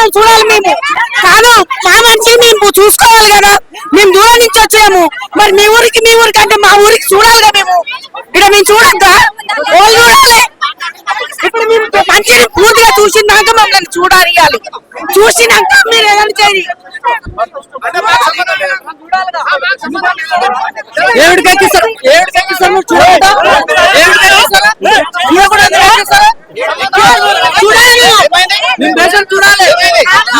వాళ్ళని చూడాలి మేము. కాదు మా మనిషి మేము చూసుకోవాలి కదా. మేము దూరం నుంచి వచ్చాము. మరి మీ ఊరికి మీ ఊరికి అంటే మా ఊరికి చూడాలి కదా మేము. ఇక్కడ మేము చూడద్దా? వాళ్ళు చూడాలి? ఇప్పుడు మేము మంచిని పూర్తిగా చూసినాక మమ్మల్ని చూడాలి చూసినాక మీరు ఏదైనా చేయాలి ఏడు ఎక్కిస్తారు ఏడు ఎక్కిస్తారు చూడటం ఏమిడికి ఎక్కిస్తారా నువ్వు కూడా ఎందుకు ఎక్కిస్తారా? చూడాలి మేము. మేము దేశం చూడాలి చూడాలి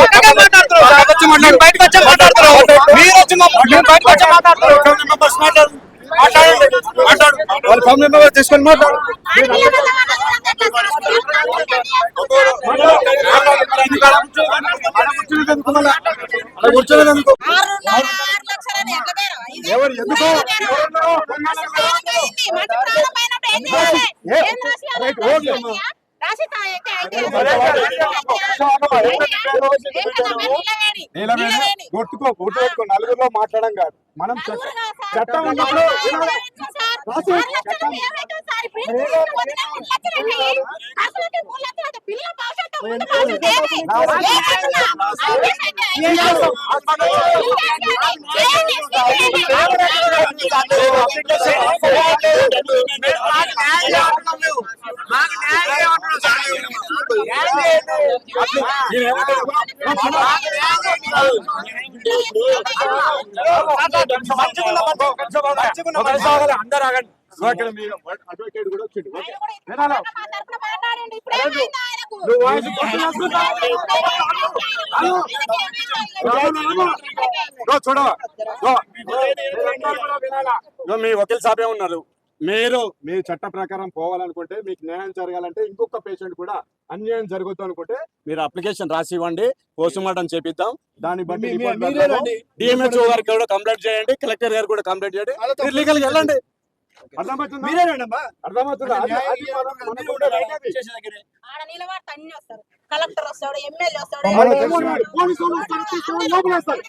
ఎక్కడ మాట్లాడుతున్నావు? బయటకు వచ్చి మాట్లాడు. బయటకు వచ్చి మాట్లాడుతున్నావు. మీరు వచ్చి బయటకు వచ్చి మాట్లాడుతున్నారు. ఫ్యామిలీ మెంబర్స్ మాట్లాడు. మాట్లాడండి. మాట్లాడు. వాళ్ళ ఫ్యామిలీ మెంబర్స్ తీసుకొని మాట్లాడు అలా కూర్చోలేదు ఎందుకు ఎవరు? ఎందుకు కొట్టుకో నలుగురిలో మాట్లాడడం కాదు మనం చట్ట- ఉన్నప్పుడు అందరు ఆగండి మీ అడ్వకేట్ కూడా వచ్చిండు నువ్వు వాయిస్ చూడవా మీ వకీల్ సాబే ఉన్నారు. మీరు మీ చట్ట ప్రకారం పోవాలనుకుంటే మీకు న్యాయం జరగాలంటే ఇంకొక పేషెంట్ కూడా అన్యాయం జరగదు అనుకుంటే మీరు అప్లికేషన్ రాసి ఇవ్వండి పోస్ట్ మార్టం చేపిద్దాం. దాన్ని బట్టి డిఎంహెచ్ఓ గారికి కూడా కంప్లైంట్ చేయండి కలెక్టర్ గారికి కూడా కంప్లైంట్ చేయండి. లీగల్ వెళ్ళండి. అర్థమవుతుందా? అర్థమవుతుందా? అది- అది మనం- మనకు ఉండే right అది. ఆడ నిలబడితే అన్ని వస్తారు కలెక్టర్ వస్తాడు ఎమ్మెల్యే వస్తాడు మనం తెచ్చుకున్నాడు. పోలీసు వాళ్ళు వస్తారు, తీసుకొని లోపల వేస్తారు.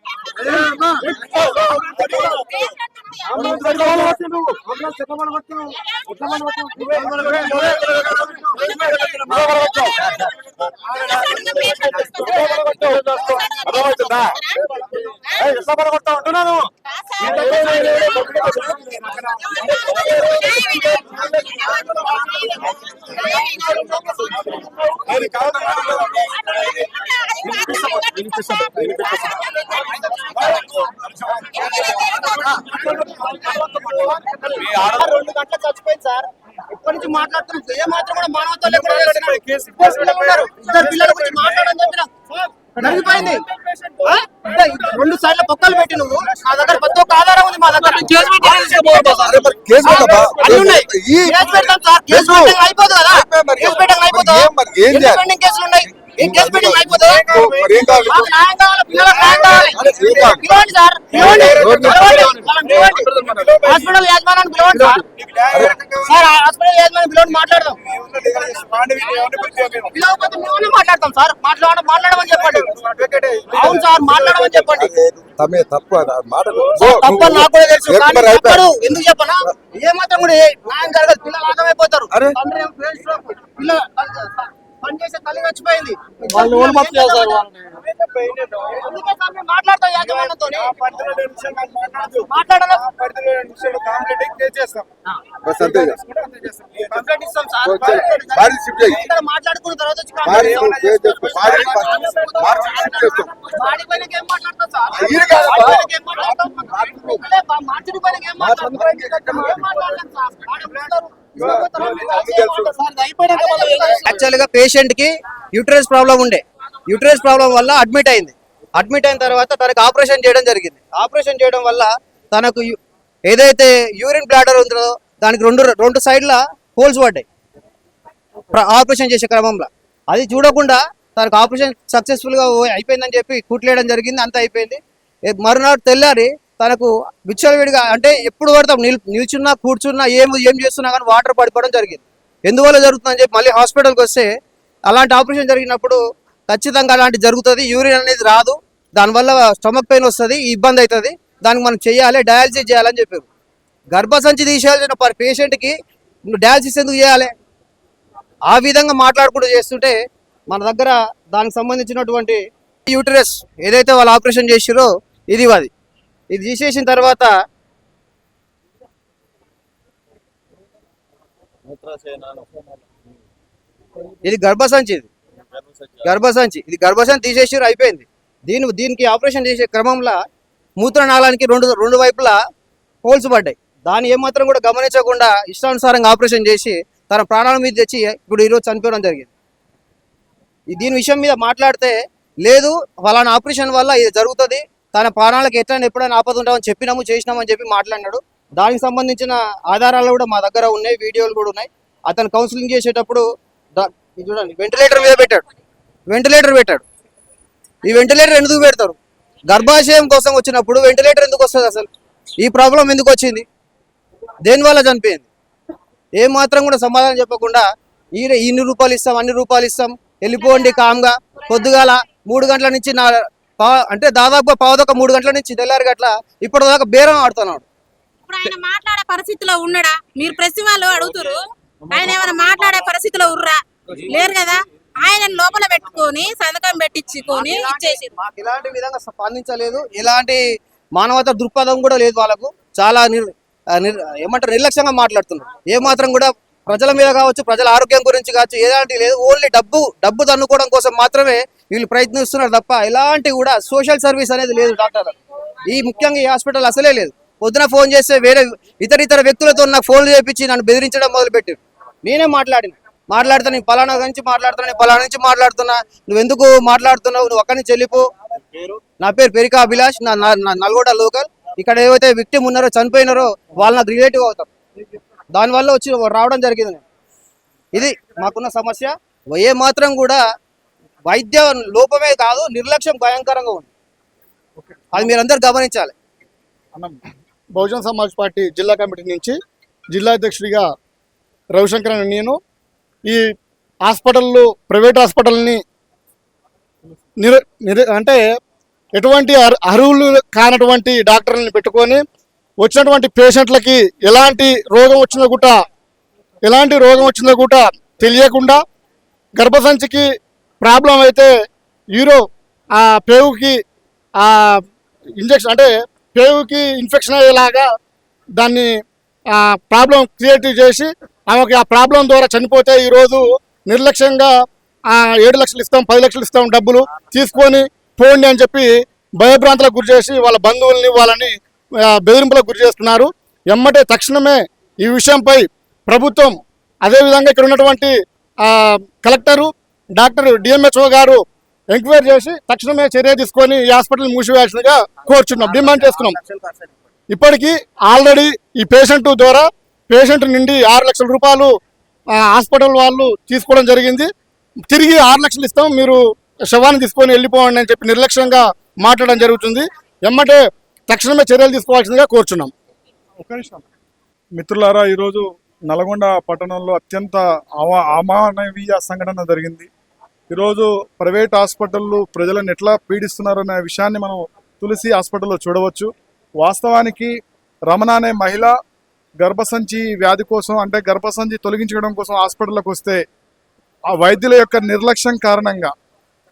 ఏ అమ్మా? అంబులెన్స్ ఎట్లా వాళ్ళు కొట్టిండ్రు? అంబులెన్స్ ఎట్లా వాళ్ళు కొట్టిండ్రు? ఎట్లా వాళ్ళు కొట్టిండ్రు? నువ్వే వాళ్ళు కొట్టిండ్రు. నువ్వే వాళ్ళు కొట్టిండ్రు. నువ్వే వాళ్ళు కొట్టావు. నువ్వే వాళ్ళు కొట్టావు. అర్థమవుతుందా? ఏయ్, ఎట్లా వాళ్ళు కొట్టావు అంటున్నాను అది కాదు రెండు గంటలకు చచ్చిపోయింది సార్ ఎప్పటి నుంచి మాట్లాడుతున్నాం ఏ మాత్రం కూడా మానవత్వం లేకుండా ఉన్నారు. ఇద్దరు పిల్లల గురించి మాట్లాడని చెప్పిన జరిగిపోయింది రెండు సైడ్ల పొక్కలు పెట్టి నువ్వు మా దగ్గర ప్రతి ఒక్క ఆధారం ఉంది మా దగ్గర కేసు పెడతాం సార్ కేసు అయిపోతుంది కదా అయిపోయి మరి. కేసు పెట్టడం అయిపోతుంది ఏం మరి ఏం ఎన్ని చేయాలి? పెండింగ్ కేసులు ఉన్నాయి? ఏం కేసు పెట్టడం అయిపోతుంది? మరి ఏం కావాలి? మాకు న్యాయం కావాలి? పిల్లలకు న్యాయం కావాలి? అరే ఏం కావాలి? పిలవండి సార్. పిలవండి. ఎవరిని? పిలవండి. వాళ్ళని పిలవండి. హాస్పిటల్ యాజమానాన్ని పిలవండి సార్. సార్ ఆ హాస్పిటల్ యాజమాన్యం పిలవండి మాట్లాడదాం. పిలవకపోతే మేమన్నా మాట్లాడతాం సార్. మాట్లాడ మాట్లాడమని చెప్పండి. అవును సార్ మాట్లాడమని చెప్పండి. తమే తప్పు నాకు కూడా తెలుసు. ఎందుకు చెప్పనా? ఏ మాత్రం కూడా ఏ- న్యాయం జరగదు. పిల్లలు ఆగమైపోతారు అరే. తండ్రి చచ్చిపోయింది మాట్లాడుకున్న తర్వాత మాట్లాడతాం సార్ ఈయన కాదమ్మా. బాడీ పైనకి ఏం మాట్లాడతాం? అదే బా- మార్చుడి పైనకి ఏం మాట్లాడతాం? ఏం మాట్లాడతాం సార్? బాడీ ఉంటారు. ఇవ్వబోతారా? ఏం మాట్లాడతాం సార్? ఇది అయిపోయినాక మళ్ళీ ఏం చేస్తాం? యాక్చువల్గా పేషెంట్కి యూట్రస్ ప్రాబ్లం ఉండే యూట్రస్ ప్రాబ్లం వల్ల అడ్మిట్ అయింది అడ్మిట్ అయిన తర్వాత తనకు ఆపరేషన్ చేయడం జరిగింది ఆపరేషన్ చేయడం వల్ల తనకు ఏదైతే యూరిన్ బ్లాడర్ ఉందో దానికి రెండు రెండు సైడ్ల హోల్స్ పడ్డాయి ప్ర- ఆపరేషన్ చేసే క్రమంలో అది చూడకుండా తనకు ఆపరేషన్ సక్సెస్ఫుల్గా ఓ- అయిపోయిందని చెప్పి కుట్లేయడం జరిగింది అంత అయిపోయింది మరునాడు తెల్లారి తనకు విచ్చలవిడిగా అంటే ఎప్పుడు పడతాం? నిల్ నిల్చున్నా కూర్చున్నా ఏం ఏం చేస్తున్నా కానీ వాటర్ పడిపోవడం జరిగింది. ఎందువల్ల జరుగుతుందని చెప్పి మళ్ళీ హాస్పిటల్కి వస్తే అలాంటి ఆపరేషన్ జరిగినప్పుడు ఖచ్చితంగా అలాంటి జరుగుతుంది. యూరిన్ అనేది రాదు. దానివల్ల స్టమక్ పెయిన్ వస్తుంది ఇబ్బంది అవుతుంది దానికి మనం చేయాలి డయాలసిస్ చేయాలని చెప్పారు. గర్భసంచి తీసేయాల్సిన పర్ పేషెంట్కి డయాలసిస్ ఎందుకు చేయాలి? ఆ విధంగా మాట్లాడుకుంటూ చేస్తుంటే మన దగ్గర దానికి సంబంధించినటువంటి యూటరస్ ఏదైతే వాళ్ళు ఆపరేషన్ చేసిరో ఇది అది ఇది తీసేసిన తర్వాత ఇది గర్భసంచి ఇది. గర్భసంచి. ఇది గర్భసంచి తీసేసారు అయిపోయింది. దీని దీనికి ఆపరేషన్ చేసే క్రమంలో మూత్రనాళానికి రెండు రెండు వైపులా హోల్స్ పడ్డాయి. దాన్ని ఏమాత్రం కూడా గమనించకుండా ఇష్టానుసారంగా ఆపరేషన్ చేసి తన ప్రాణాల మీద తెచ్చి ఇప్పుడు ఈరోజు చనిపోవడం జరిగింది. ఈ దీని విషయం మీద మాట్లాడితే లేదు ఫలానా ఆపరేషన్ వల్ల ఇది జరుగుతుంది తన ప్రాణాలకు ఎట్లా ఎప్పుడైనా ఆపద ఉంటామని చెప్పినాము చేసినామని చెప్పి మాట్లాడినాడు. దానికి సంబంధించిన ఆధారాలు కూడా మా దగ్గర ఉన్నాయి వీడియోలు కూడా ఉన్నాయి. అతను కౌన్సిలింగ్ చేసేటప్పుడు చూడండి వెంటిలేటర్ మీద పెట్టాడు. వెంటిలేటర్ పెట్టాడు. ఈ వెంటిలేటర్ ఎందుకు పెడతారు? గర్భాశయం కోసం వచ్చినప్పుడు వెంటిలేటర్ ఎందుకు వస్తుంది అసలు? ఈ ప్రాబ్లం ఎందుకు వచ్చింది? దేనివల్ల చనిపోయింది? ఏ మాత్రం కూడా సమాధానం చెప్పకుండా ఈ ఇన్ని రూపాయలు ఇస్తాం అన్ని రూపాయలు ఇస్తాం వెళ్ళిపోండి కామ్గా. పొద్దుగాల మూడు గంటల నుంచి నా పా- అంటే దాదాపుగా పావుదొక మూడు గంటల నుంచి తెల్లారి గట్ల ఇప్పటిదాకా బేరం ఆడుతున్నాడు. ఇప్పుడు ఆయన మాట్లాడే పరిస్థితిలో ఉన్నాడా? మీరు ప్రెస్ వాళ్ళు అడుగుతురు ఆయన ఏమైనా మాట్లాడే పరిస్థితిలో ఉర్రా లేరు కదా? ఆయన లోపల పెట్టుకొని సంతకం పెట్టించుకొని ఇచ్చేసి ఇలాంటి విధంగా స్పందించలేదు. ఎలాంటి మానవత దృక్పథం కూడా లేదు వాళ్ళకు. చాలా ఏమంటారు? నిర్లక్ష్యంగా మాట్లాడుతున్నారు. ఏ మాత్రం కూడా ప్రజల మీద కావచ్చు ప్రజల ఆరోగ్యం గురించి కావచ్చు ఎలాంటి లేదు. ఓన్లీ డబ్బు డబ్బు తన్నుకోవడం కోసం మాత్రమే వీళ్ళు ప్రయత్నిస్తున్నారు తప్ప ఎలాంటి కూడా సోషల్ సర్వీస్ అనేది లేదు డాక్టర్. ఈ ముఖ్యంగా ఈ హాస్పిటల్ అసలే లేదు. పొద్దున ఫోన్ చేస్తే వేరే ఇతర ఇతర వ్యక్తులతో నాకు ఫోన్లు చేపించి నన్ను బెదిరించడం మొదలుపెట్టారు. నేనే మాట్లాడిన. మాట్లాడుతా నేను పలానా నుంచి మాట్లాడుతున్నా నేను పలానా నుంచి మాట్లాడుతున్నా. నువ్వు ఎందుకు మాట్లాడుతున్నావు? నువ్వు అక్కడి నుంచి వెళ్ళిపో. నా పేరు పెరికా అభిలాష్ నా నా- నల్గొండ లోకల్. ఇక్కడ ఏవైతే విక్టిమ్ ఉన్నారో చనిపోయినారో వాళ్ళు నాకు రిలేటివ్ అవుతారు దానివల్ల వచ్చి రావడం జరిగింది ఇది మాకున్న సమస్య. ఏ మాత్రం కూడా వైద్య లోపమే కాదు నిర్లక్ష్యం భయంకరంగా ఉంది. అది మీరందరూ గమనించాలి. బహుజన్ సమాజ్ పార్టీ జిల్లా కమిటీ నుంచి జిల్లా అధ్యక్షుడిగా రవిశంకర్ అనే నేను ఈ హాస్పిటల్లో ప్రైవేట్ హాస్పిటల్ని నిర నిర అంటే ఎటువంటి అర్- అర్హులు కానటువంటి డాక్టర్లని పెట్టుకొని వచ్చినటువంటి పేషెంట్లకి ఎలాంటి రోగం వచ్చిందో కూడా ఎలాంటి రోగం వచ్చిందో కూడా తెలియకుండా గర్భసంచికి ప్రాబ్లం అయితే యూరో ఆ పేవుకి ఆ ఇంజెక్షన్ అంటే పేవుకి ఇన్ఫెక్షన్ అయ్యేలాగా దాన్ని ప్రాబ్లం క్రియేట్ చేసి ఆమెకి ఆ ప్రాబ్లం ద్వారా చనిపోతే ఈరోజు నిర్లక్ష్యంగా ఆ ఏడు లక్షలు ఇస్తాం పది లక్షలు ఇస్తాం డబ్బులు తీసుకొని పోండి అని చెప్పి భయభ్రాంతులకు గురి చేసి వాళ్ళ బంధువుల్ని వాళ్ళని బెదిరింపులకు గురి చేస్తున్నారు. ఎమ్మటే తక్షణమే ఈ విషయంపై ప్రభుత్వం అదేవిధంగా ఇక్కడ ఉన్నటువంటి కలెక్టరు డాక్టర్ డిఎంహెచ్ఓ గారు ఎంక్వైరీ చేసి తక్షణమే చర్య తీసుకొని ఈ హాస్పిటల్ మూసివేయాల్సిందిగా కోరుచున్నాం. డిమాండ్ చేస్తున్నాం ఇప్పటికీ ఆల్రెడీ ఈ పేషెంట్ ద్వారా పేషెంట్ నుండి ఆరు లక్షల రూపాయలు హాస్పిటల్ వాళ్ళు తీసుకోవడం జరిగింది. తిరిగి ఆరు లక్షలు ఇస్తాం. మీరు శవాన్ని తీసుకొని వెళ్ళిపోండి అని చెప్పి నిర్లక్ష్యంగా మాట్లాడడం జరుగుతుంది. ఎమ్మటే తక్షణమే చర్యలు తీసుకోవాల్సిందిగా కోరుచున్నాం. ఒక్క నిమిషం. మిత్రులారా ఈరోజు నల్గొండ పట్టణంలో అత్యంత అమానవీయ సంఘటన జరిగింది. ఈరోజు ప్రైవేట్ హాస్పిటళ్ళు ప్రజలను ఎట్లా పీడిస్తున్నారనే విషయాన్ని మనం తులసి హాస్పిటల్లో చూడవచ్చు. వాస్తవానికి రమణ అనే మహిళ గర్భసంచి వ్యాధి కోసం అంటే గర్భసంచి తొలగించడం కోసం హాస్పిటల్కి వస్తే ఆ వైద్యుల యొక్క నిర్లక్ష్యం కారణంగా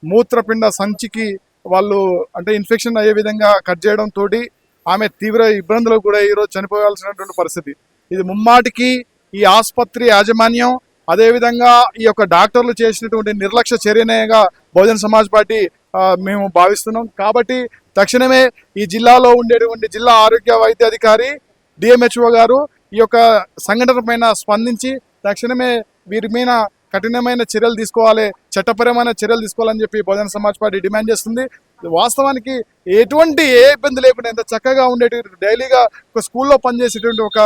మూత్రపిండ సంచికి వాళ్ళు అంటే ఇన్ఫెక్షన్ అయ్యే విధంగా కట్ చేయడం తోటి ఆమె తీవ్ర ఇబ్బందులకు కూడా ఈరోజు చనిపోవాల్సినటువంటి పరిస్థితి. ఇది ముమ్మాటికి ఈ ఆసుపత్రి యాజమాన్యం అదేవిధంగా ఈ యొక్క డాక్టర్లు చేసినటువంటి నిర్లక్ష్య చర్యనేగా బహుజన సమాజ్ పార్టీ మేము భావిస్తున్నాం. కాబట్టి తక్షణమే ఈ జిల్లాలో ఉండేటువంటి జిల్లా ఆరోగ్య వైద్య అధికారి డిఎంహెచ్ఓ గారు ఈ యొక్క సంఘటన పైన స్పందించి తక్షణమే వీరి మీద కఠినమైన చర్యలు తీసుకోవాలి చట్టపరమైన చర్యలు తీసుకోవాలని చెప్పి బహుజన సమాజ్ పార్టీ డిమాండ్ చేస్తుంది. వాస్తవానికి ఎటువంటి ఏ ఇబ్బంది లేకుండా ఎంత చక్కగా ఉండేటి డైలీగా ఒక స్కూల్లో పనిచేసేటువంటి ఒక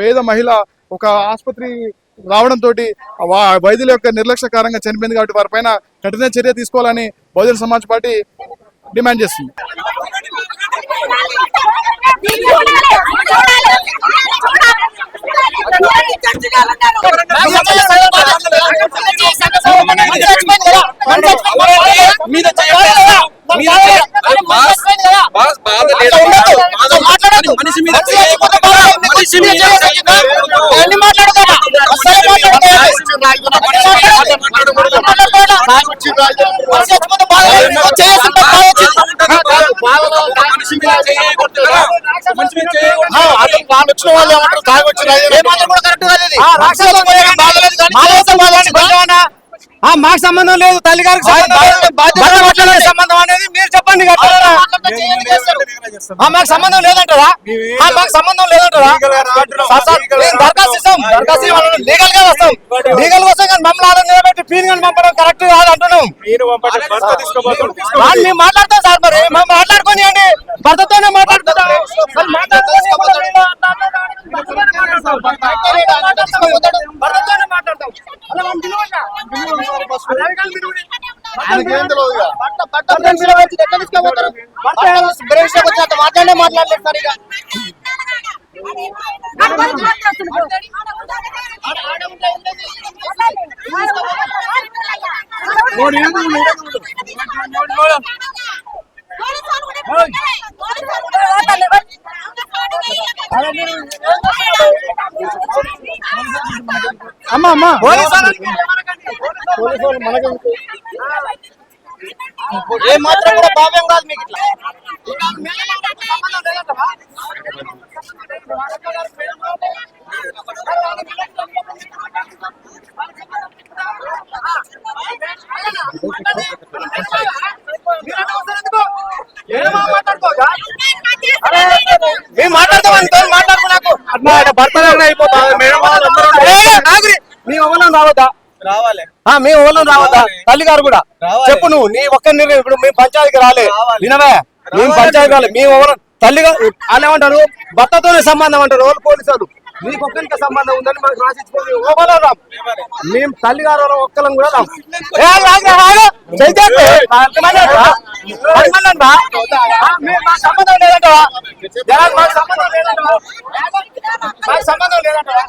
పేద మహిళ ఒక ఆసుపత్రి రావడంతో వైద్యుల యొక్క నిర్లక్ష్యకారంగా చనిపోయింది కాబట్టి వారిపైన కఠిన చర్య తీసుకోవాలని బహుజన సమాజ్ పార్టీ డిమాండ్ చేస్తుంది. మనిషి మీద మనిషి మీద మనిషి మీద చేయకూడదు కదా మనిషి మీద చేయకూడదు వాళ్ళు వచ్చిన వాళ్ళు ఏమంటారు తాగొచ్చిన మాకు సంబంధం లేదు. తల్లి గారికి సంబంధం లేదు. భర్త మాట్లాడే సంబంధం అనేది మీరు చెప్పండి కట్టారా మాకు సంబంధం లేదంటారా? ఆ, మాకు సంబంధం లేదంటారా? సార్, సార్, మేము దరఖాస్తు ఇస్తాం. దరఖాస్తు లీగల్గా వస్తాం లీగల్ వస్తాం కానీ మమ్మల్ని నిలబెట్టి కానీ పంపడం కరెక్ట్ కాదు అంటున్నాం. మేము మాట్లాడతాం సార్ మరి. మేము మాట్లాడుకొని అండి భర్తతోనే మాట్లాడుతున్నాం మరి మాట్లాడుకొని భర్తతోనే మాట్లాడతాం. అలా మనం పిలవండి. ఆయనకేం తెలియదు ఇక. భర్తను పిలవచ్చు, ఎక్కడ తీసుకుపోతారు? భర్త బ్రేక్ షాప్ వచ్చి అంత మాట్లాడే మాట్లాడలేదు సార్ ఇక అమ్మ అమ్మ పోలీసు వాళ్ళు పోలీసు వాళ్ళు మనకెందుకు? ఏ మాత్రం కూడా భావ్యం కాదు మీకు ఇట్లా మేము మాట్లాడతాం అంతే మాట్లాడుకున్నాకు భర్త అయిపోతుంది మేడం వాళ్ళందరూ మేము ఎవరం రావద్దా? రావాలి. ఆ, మేము ఎవరం రావద్దా. తల్లి గారు కూడా. చెప్పు నువ్వు నీ ఒక్కరిని ఇప్పుడు మేము పంచాయతీకి రాలే. వినవే? మేము పంచాయతీ రాలే. మేము ఎవరు తల్లిగా వాళ్ళు ఏమంటారు? భర్తతోనే సంబంధం అంటారు వాళ్ళు పోలీసులు. నీకు ఒక్కరికి సంబంధం ఉందని మాకు రాసిచ్చుకోండి ఓవలో రాం మేము తల్లి గారు ఒక్కలం కూడా రాం ఏ, మా సంబంధం లేదంటావా? మాకు సంబంధం లేదంటావా? మాకు సంబంధం లేదంటావా?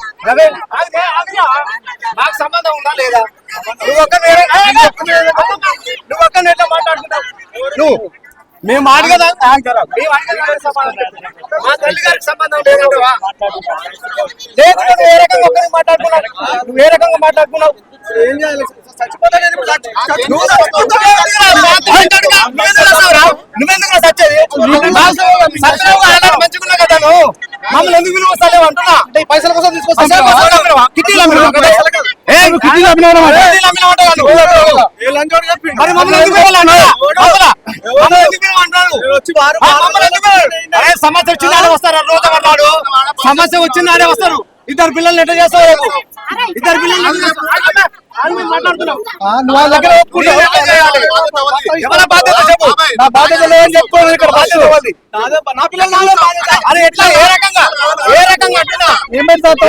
మాకు సంబంధం ఉందా లేదా? నువ్వు ఒక్క నువ్వు ఒక్క ఎట్లా మాట్లాడుతున్నావు నువ్వు మేము అడగదా? మేము అడగదా సంబంధం మా తల్లి గారికి సంబంధం లేదంటావా లేదు నువ్వు ఏ రకంగా నువ్వు ఏ ఏం చేయాలి. నువ్వెందుకు మంచిగున్నా కదా నువ్వు? మమ్మల్ని ఎందుకు విలువ అంటున్నా? పైసల కోసం తీసుకొస్తాం? కిట్టీలు కిట్టీలు? మరి మమ్మల్ని ఎందుకు అరే సమస్య వచ్చిందాడే వస్తారు రోజు సమస్య వచ్చిందాడే వస్తారు ఇద్దరు పిల్లల్ని ఎట్లా చేస్తావు రేపు? ఇద్దరు నువ్వు దగ్గర? ఎవరి బాధ్యత చెప్పు. నా బాధ్యత లేదని చెప్పుకోవాలి ఇక్కడ బాధ్యత ఎవరిది? నా పిల్లలు. అరే ఎట్లా? ఏ రకంగా? ఏ రకంగా అంటున్నా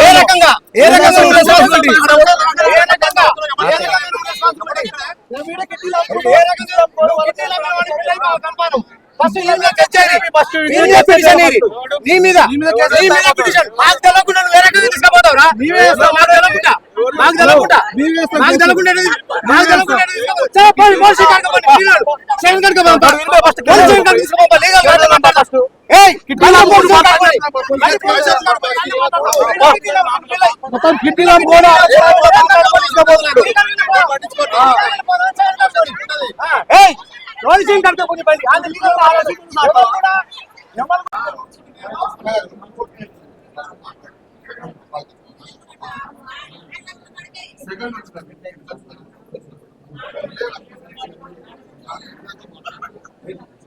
ఏ రకంగా? ఏ రకంగా నీ మీద. నీ పిటిషన్. మాకు నువ్వు ఏ రకంగా తీసుకుపోతావురా? మాకు తెలవకుండా మాకు తెలవకుండా మాకు పిల్లలు. కాడికి లీగల్గా మాట్లాడు. ఏయ్. మొత్తం ఏయ్ బండి అది లీగల్. ఎవరు కూడా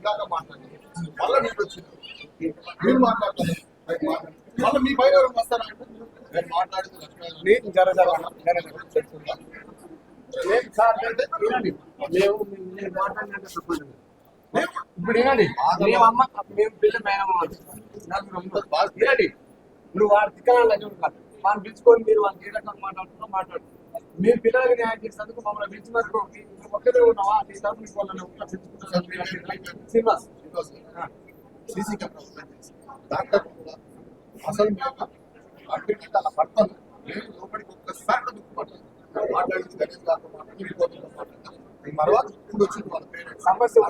ఎవరు మళ్ళీ మీకు వచ్చింది. మీరు మాట్లాడతారు. మళ్ళీ మీ పైన ఎవరు వస్తారా? నేను మాట్లాడింది లక్ష్మీ నేను జర జర జర జర. లేదు సార్ అంటే వినండి. మేము మేము మాట్లాడినట్టు చెప్పండి. ఇప్పుడు వినండి. మేము అమ్మ మేము పిల్ల మేనమ్మ. వినండి. నువ్వు వాడు దిక్కనాలు కాదు వాళ్ళు పిలుచుకొని మీరు వాళ్ళు ఏ రకంగా మాట్లాడుతున్నా మాట్లాడు. మేము పిల్లలకి న్యాయం చేసేందుకు మమ్మల్ని నువ్వు ఒక్కదే ఉన్నావా? నీ తరపు నీకు వాళ్ళని శ్రీనివాస్. సీసీ కెమెరా దాంట్లో అసలు మేము అడ్మిట్ అలా పడతాను. నేను లోపలికి ఒక్కసారి మాట్లాడింది గణేష్ గారితో మాట్లాడి తర్వాత ఇప్పుడు వచ్చింది వాళ్ళ పేరెంట్స్. సమస్య ఆ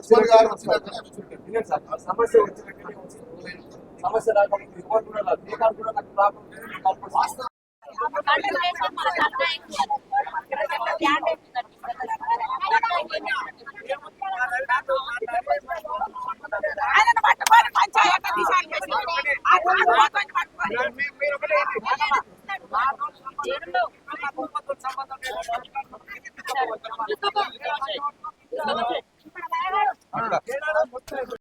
సమస్య వచ్చినట్టు వచ్చింది. సమస్య రాకపోతే రిపోర్ట్ కూడా రాదు. ఏ కాదు కూడా నాకు రాకపోతే నేను కాల్ వాస్తవం